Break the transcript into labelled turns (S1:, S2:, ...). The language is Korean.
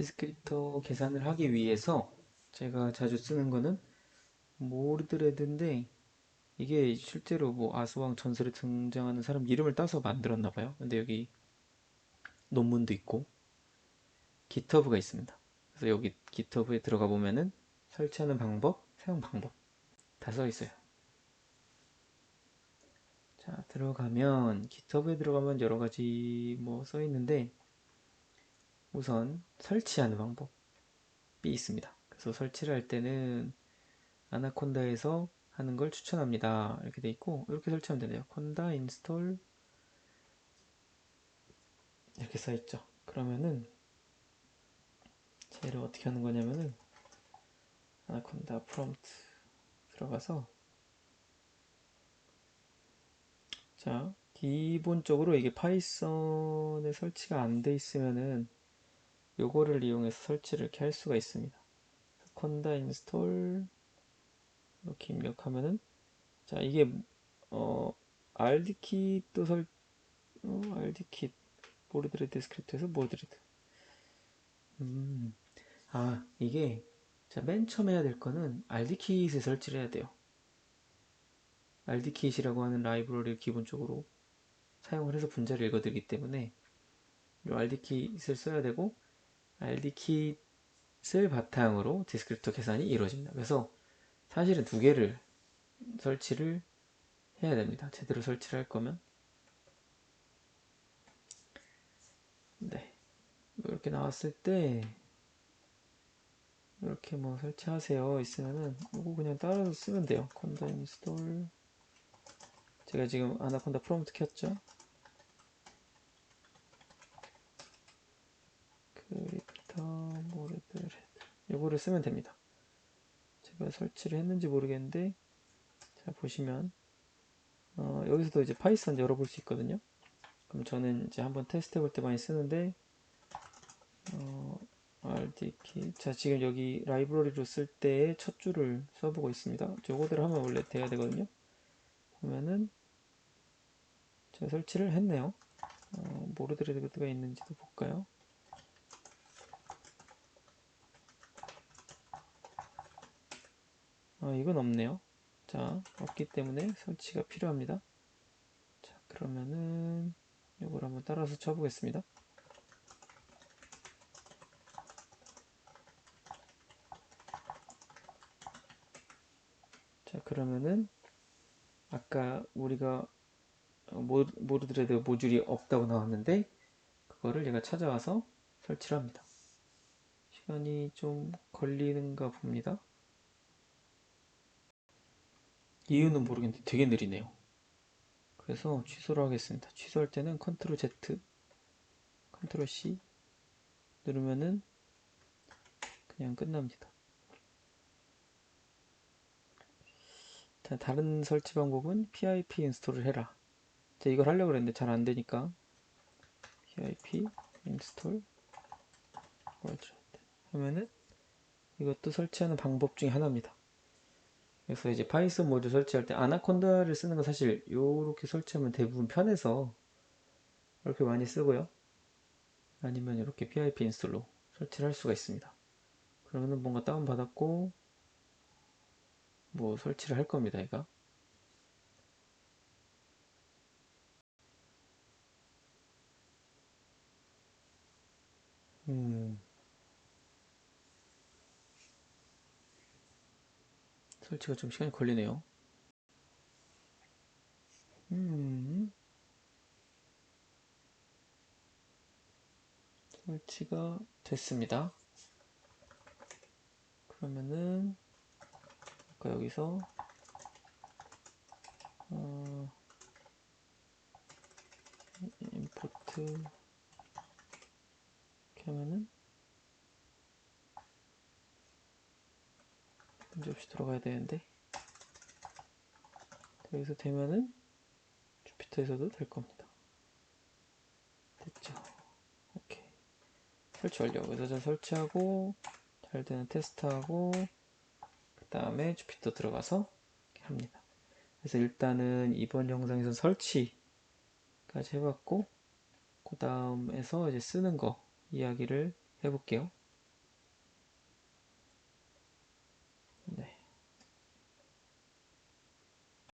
S1: 디스크립터 계산을 하기 위해서 제가 자주 쓰는 거는 모르드레드인데 이게 실제로 뭐 아스왕 전설에 등장하는 사람 이름을 따서 만들었나 봐요. 근데 여기 논문도 있고 기터브가 있습니다. 그래서 여기 기터브에 들어가 보면은 설치하는 방법, 사용 방법 다 써 있어요. 자, 들어가면 기터브에 들어가면 여러 가지 뭐 써 있는데 우선 설치하는 방법이 있습니다. 그래서 설치를 할 때는 아나콘다에서 하는 걸 추천합니다. 이렇게 돼 있고 이렇게 설치하면 되네요. 콘다 인스톨 이렇게 써 있죠. 그러면은 쟤를 어떻게 하는 거냐면은 아나콘다 프롬프트 들어가서 자 기본적으로 이게 파이썬에 설치가 안 돼 있으면은 요거를 이용해서 설치를 이렇게 할 수가 있습니다. 콘다 인스톨 이렇게 입력하면은 자 이게 어 RD킷도 설 어, RD킷 보르드레드 스크립트에서 보르드레드 음, 아 이게 자 맨 처음 해야 될 거는 RD킷을 설치를 해야 돼요. RD킷이라고 하는 라이브러리를 기본적으로 사용을 해서 분자를 읽어드리기 때문에 이 RD킷을 써야 되고 RD킷을 바탕으로 디스크립터 계산이 이루어집니다. 그래서 사실은 두 개를 설치를 해야 됩니다. 제대로 설치를 할 거면 네 이렇게 나왔을 때 이렇게 뭐 설치하세요 있으면은 이거 그냥 따라서 쓰면 돼요. 콘다 인스톨 제가 지금 아나콘다 프롬프트 켰죠. 크립터 모르드레드 이거를 쓰면 됩니다. 제가 설치를 했는지 모르겠는데 자 보시면 어, 여기서도 이제 파이썬 열어볼 수 있거든요. 그럼 저는 이제 한번 테스트 해볼 때 많이 쓰는데 어, RDK 자 지금 여기 라이브러리로 쓸때첫 줄을 써보고 있습니다. 저거대로 하면 원래 돼야 되거든요. 보면은 제가 설치를 했네요. 어, 모르드레드가 있는지도 볼까요? 아, 이건 없네요. 자, 없기 때문에 설치가 필요합니다. 자, 그러면은 이걸 한번 따라서 쳐보겠습니다. 자, 그러면은 아까 우리가 모르드레드 모듈이 없다고 나왔는데 그거를 얘가 찾아와서 설치를 합니다. 시간이 좀 걸리는가 봅니다. 이유는 모르겠는데 되게 느리네요. 그래서 취소를 하겠습니다. 취소할 때는 컨트롤 Z, 컨트롤 C 누르면은 그냥 끝납니다. 다른 설치 방법은 pip 인스톨을 해라. 제가 이걸 하려고 그랬는데 잘 안 되니까 pip 인스톨 하면은 이것도 설치하는 방법 중에 하나입니다. 그래서 이제 파이썬 모듈 설치할 때 아나콘다를 쓰는 건 사실 이렇게 설치하면 대부분 편해서 이렇게 많이 쓰고요. 아니면 이렇게 pip 인스톨로 설치를 할 수가 있습니다. 그러면은 뭔가 다운받았고 뭐 설치를 할 겁니다, 얘가. 음. 설치가 좀 시간이 걸리네요. 음. 설치가 됐습니다. 그러면은 아까 여기서 어, 임포트 이렇게 하면은 문제 없이 들어가야 되는데 여기서 되면은 주피터에서도 될 겁니다. 됐죠? 오케이. 설치 완료. 저 설치하고 잘 되는 테스트하고 그 다음에 주피터 들어가서 합니다. 그래서 일단은 이번 영상에서 설치까지 해봤고 그 다음에서 이제 쓰는 거 이야기를 해볼게요.